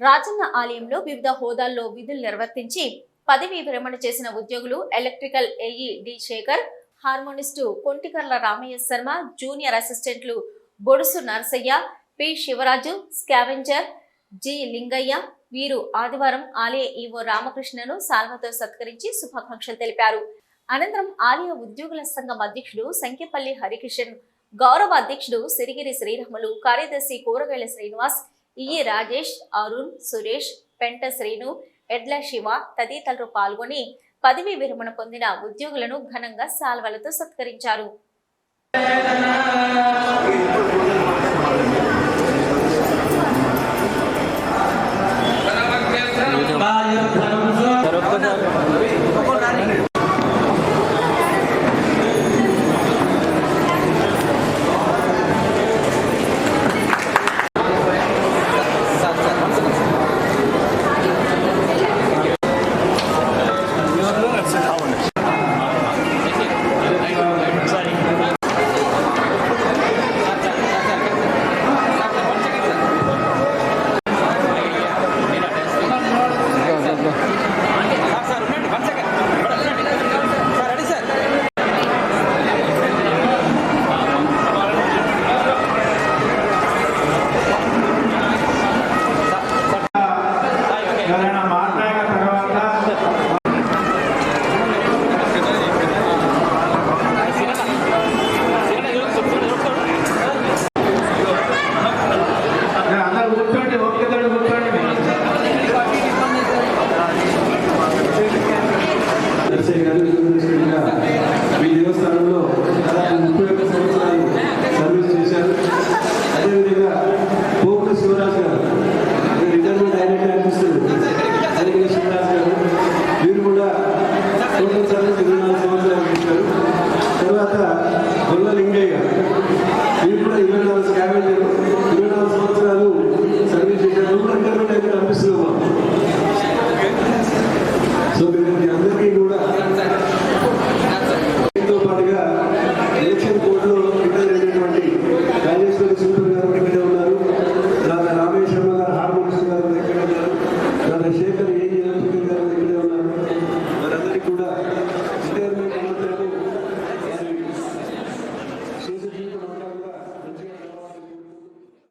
రాజన్న ఆలయంలో వివిధ హోదాల్లో విధులు నిర్వర్తించి పదవీ విరమణ చేసిన ఉద్యోగులు electrical AE D Shekhar harmonist Kontikarla Ramayya Sharma junior అసిస్టెంట్లు Bodusu Narasayya P Sivaraju scavenger G Lingayya వీరు ఆదివారం ఆలయ ఈవో రామకృష్ణను సాల్వతో సత్కరించి శుభాకాంక్షలు తెలిపారు. అనంతరం ఆలయ ఉద్యోగుల సంఘం అధ్యక్షుడు సంఖ్యపల్లి హరికిషన్ గౌరవ అధ్యక్షుడు సిరిగిరి శ్రీరాములు కార్యదర్శి కూరగాయల శ్రీనివాస్ ఈ రాజేష్ అరుణ్ సురేష్ పెంట శ్రీను ఎడ్ల శివ తదితరులు పాల్గొని పదవి విరమణ పొందిన ఉద్యోగులను ఘనంగా సాల్వలతో సత్కరించారు Bye.